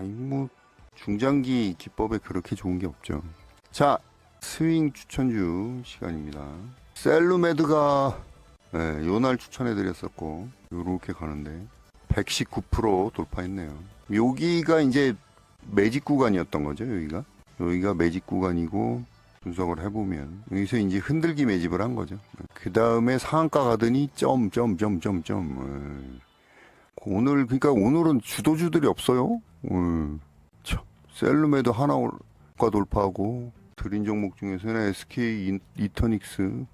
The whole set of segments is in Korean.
아이 뭐 중장기 기법에 그렇게 좋은 게 없죠. 자 스윙 추천주 시간입니다. 셀루메드가 네, 요날 추천해드렸었고 요렇게 가는데 119% 돌파했네요. 여기가 이제 매직 구간이었던 거죠. 여기가 여기가 매직 구간이고 분석을 해보면 여기서 이제 흔들기 매집을 한 거죠. 그 다음에 상한가 가더니 점점점점점 오늘 그러니까 오늘은 주도주들이 없어요. 음, 참, 셀룸에도 하나가 돌파하고 드린 종목 중에서는 SK 인- 이터닉스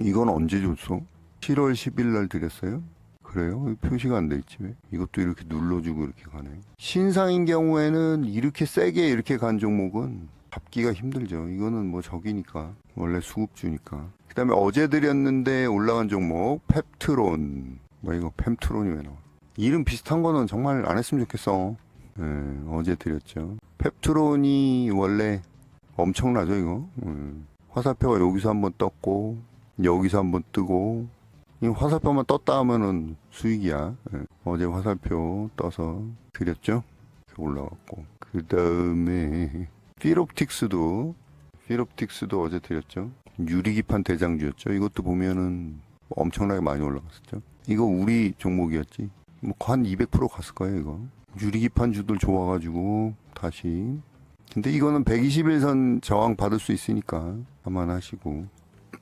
이건 언제 줬어? 7월 10일 날 드렸어요? 그래요? 표시가 안 돼 있지 왜? 이것도 이렇게 눌러주고 이렇게 가네. 신상인 경우에는 이렇게 세게 이렇게 간 종목은 잡기가 힘들죠. 이거는 뭐 적이니까 원래 수급주니까. 그다음에 어제 드렸는데 올라간 종목 펩트론. 뭐 이거 펩트론이 왜 나와? 이름 비슷한 거는 정말 안 했으면 좋겠어. 예, 어제 드렸죠. 펩트론이 원래 엄청나죠 이거. 음. 화살표가 여기서 한번 떴고 여기서 한번 뜨고 이 화살표만 떴다 하면은 수익이야. 예. 어제 화살표 떠서 드렸죠. 올라갔고 그 다음에 필옵틱스도 필옵틱스도 어제 드렸죠. 유리기판 대장주였죠. 이것도 보면은 엄청나게 많이 올라갔었죠. 이거 우리 종목이었지. 뭐 한 200% 갔을 거예요, 이거. 유리기판 주들 좋아가지고 다시. 근데 이거는 121선 저항 받을 수 있으니까 감안하시고.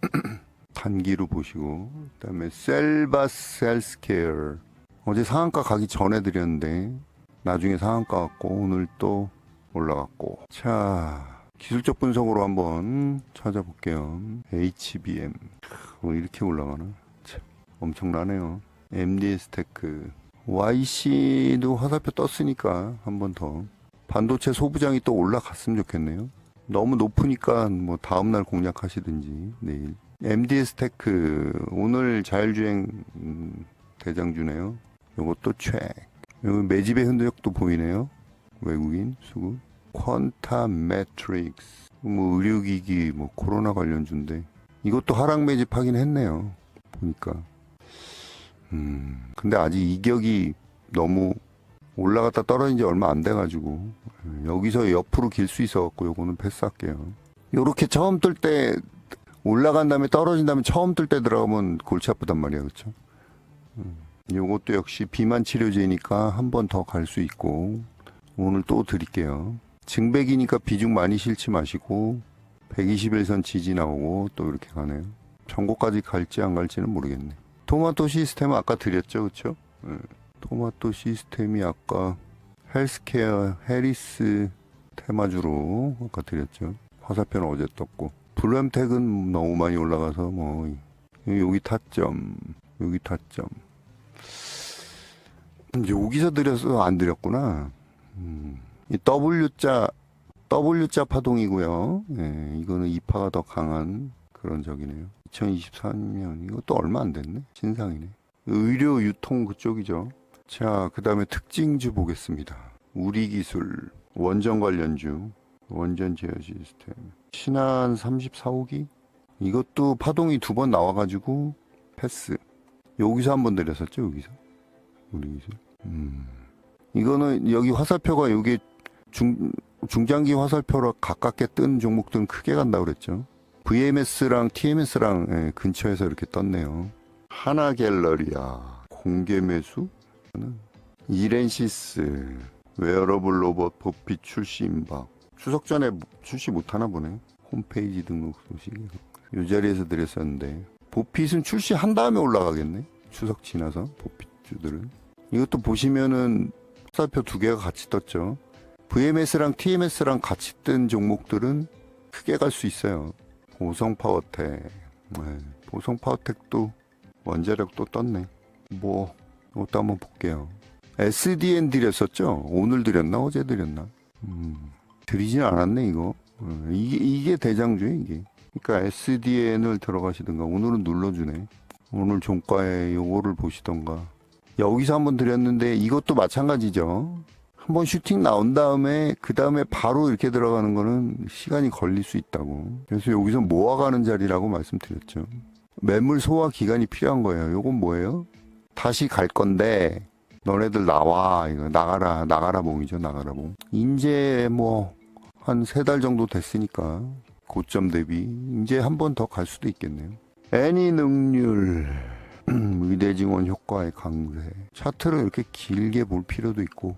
단기로 보시고. 그다음에 셀바스 헬스케어. 어제 상한가 가기 전에 드렸는데 나중에 상한가 갔고 오늘 또 올라갔고. 자 기술적 분석으로 한번 찾아볼게요. HBM 어, 이렇게 올라가나? 참 엄청나네요. MDS 테크 YC도 화살표 떴으니까 한 번 더. 반도체 소부장이 또 올라갔으면 좋겠네요. 너무 높으니까 뭐 다음날 공략하시든지 내일. MDS 테크 오늘 자율주행 음, 대장주네요. 요것도 최. 여기 매집의 흔적도 보이네요. 외국인 수급 퀀타 매트릭스. 뭐 의료기기 뭐 코로나 관련주인데. 이것도 하락 매집하긴 했네요. 보니까 음. 근데 아직 이격이 너무 올라갔다 떨어진 지 얼마 안 돼가지고 여기서 옆으로 길 수 있어갖고 요거는 패스할게요. 요렇게 처음 뜰 때 올라간 다음에 떨어진 다음에 처음 뜰 때 들어가면 골치 아프단 말이야 그쵸? 음, 요것도 역시 비만 치료제니까 한 번 더 갈 수 있고 오늘 또 드릴게요. 증백이니까 비중 많이 실지 마시고 121선 지지 나오고 또 이렇게 가네요. 전고까지 갈지 안 갈지는 모르겠네 토마토 시스템 아까 드렸죠 그쵸? 예. 토마토 시스템이 아까 헬스케어 해리스 테마주로 아까 드렸죠. 화살표는 어제 떴고. 블루엠텍은 너무 많이 올라가서 뭐 여기 타점 여기 타점. 여기서 드려서 안 드렸구나. 음, 이 W자 W자 파동이고요. 예, 이거는 이파가 더 강한 그런 적이네요 2023년. 이것도 얼마 안 됐네? 신상이네. 의료 유통 그쪽이죠. 자 그 다음에 특징주 보겠습니다. 우리 기술 원전 관련주 원전 제어 시스템. 신한 34호기? 이것도 파동이 두 번 나와가지고 패스. 여기서 한 번 내렸었죠 여기서? 우리 기술? 음. 이거는 여기 화살표가 여기 중 중장기 화살표로 가깝게 뜬 종목들은 크게 간다 그랬죠 VMS랑 TMS랑 예, 근처에서 이렇게 떴네요. 하나 갤러리아 공개 매수? 이렌시스 웨어러블 로봇 버피 출시 임박. 추석 전에 출시 못하나 보네. 홈페이지 등록 소식. 이 자리에서 드렸었는데. 보핏은 출시한 다음에 올라가겠네. 추석 지나서 보핏주들은. 이것도 보시면은 화살표 두 개가 같이 떴죠. VMS랑 TMS랑 같이 뜬 종목들은 크게 갈 수 있어요 보성 파워텍. 네, 보성 파워텍도 원자력 또 떴네. 뭐 이것도 한번 볼게요. SDN 드렸었죠? 오늘 드렸나? 어제 드렸나? 음, 드리진 않았네 이거. 어, 이게, 이게 대장주에 이게. 그러니까 SDN을 들어가시든가 오늘은 눌러주네. 오늘 종가에 요거를 보시던가. 여기서 한번 드렸는데 이것도 마찬가지죠 한번 슈팅 나온 다음에 그 다음에 바로 이렇게 들어가는 거는 시간이 걸릴 수 있다고. 그래서 여기서 모아가는 자리라고 말씀드렸죠. 매물 소화 기간이 필요한 거예요. 요건 뭐예요? 다시 갈 건데 너네들 나와. 이거 나가라 나가라 봉이죠 나가라 봉. 이제 뭐 한 세 달 정도 됐으니까 고점 대비 이제 한 번 더 갈 수도 있겠네요. 애니 능률 의대 증원 효과의 강세. 차트를 이렇게 길게 볼 필요도 있고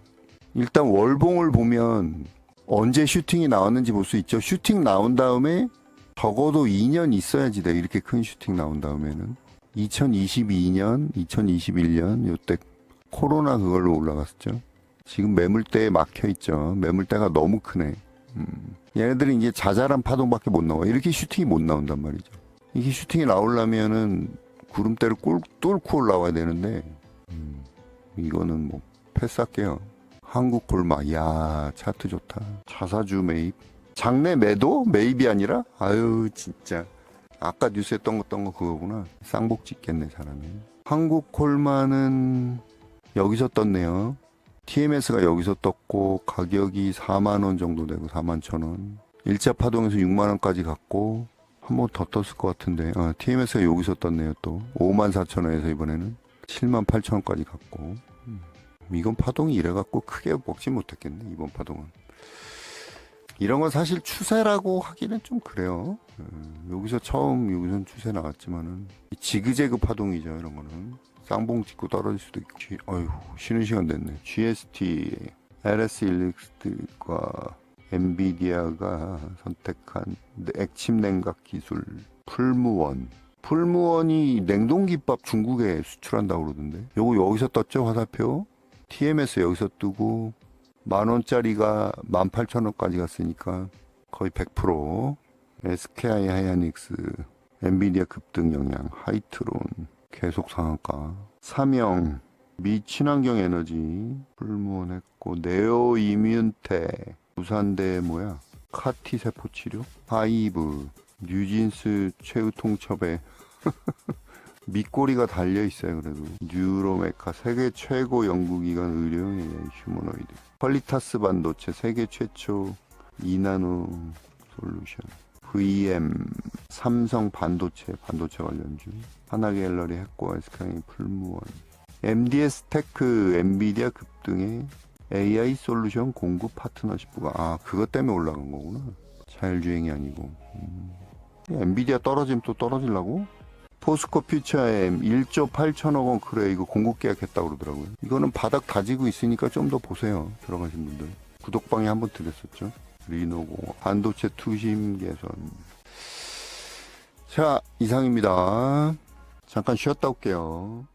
일단 월봉을 보면 언제 슈팅이 나왔는지 볼 수 있죠. 슈팅 나온 다음에 적어도 2년 있어야지 돼. 이렇게 큰 슈팅 나온 다음에는. 2022년 2021년 요때 코로나 그걸로 올라갔었죠. 지금 매물대에 막혀 있죠. 매물대가 너무 크네. 음. 얘네들이 이제 자잘한 파동밖에 못 나와. 이렇게 슈팅이 못 나온단 말이죠. 이게 슈팅이 나오려면은 구름대를 꿀, 뚫고 올라와야 되는데 음, 이거는 뭐 패스할게요 한국 골마. 야 차트 좋다. 자사주 매입. 장내 매도? 매입이 아니라? 아유 진짜. 아까 뉴스에 떴던 거, 떴던 거 그거구나. 쌍복 찍겠네 사람이. 한국 콜마는 여기서 떴네요. TMS가 여기서 떴고 가격이 4만원 정도 되고 4만 천원. 1차 파동에서 6만원까지 갔고 한 번 더 떴을 것 같은데. 어, TMS가 여기서 떴네요 또. 5만 4천원에서 이번에는. 7만 8천원까지 갔고. 음, 이건 파동이 이래갖고 크게 먹지 못했겠네 이번 파동은. 이런 건 사실 추세라고 하기는 좀 그래요. 음, 여기서 처음 여기선 추세 나왔지만은 이 지그재그 파동이죠 이런 거는. 쌍봉 찍고 떨어질 수도 있고. 어휴 쉬는 시간 됐네. GST LS 일릭스과 엔비디아가 선택한 액침 냉각 기술 풀무원. 풀무원이 냉동기밥 중국에 수출한다고 그러던데. 요거 여기서 떴죠 화살표 TMS 여기서 뜨고 만 원짜리가 만 팔천 원까지 갔으니까 거의 100% SKI 하이닉스 엔비디아 급등 영향 하이트론 계속 상한가. 삼영 미 친환경 에너지 풀무원했고 네오 이뮨테 부산대 뭐야? 카티 세포 치료? 하이브 뉴진스 최후 통첩에 밑꼬리가 달려 있어요. 그래도 뉴로메카 세계 최고 연구기관 의료 휴머노이드 퀄리타스 반도체 세계 최초 2나노 솔루션 VM 삼성 반도체 반도체 관련주 하나갤러리 핵과 에스카이 풀무원 MDS 테크 엔비디아 급등의 AI 솔루션 공급 파트너십부가 아 그것 때문에 올라간 거구나 자율주행이 아니고 음. 엔비디아 떨어지면 또 떨어지려고? 포스코 퓨처엠 1조 8천억 원 그래 이거 공급 계약했다고 그러더라고요. 이거는 바닥 다지고 있으니까 좀 더 보세요. 들어가신 분들. 구독방에 한번 드렸었죠. 리노고 반도체 투심 개선. 자 이상입니다. 잠깐 쉬었다 올게요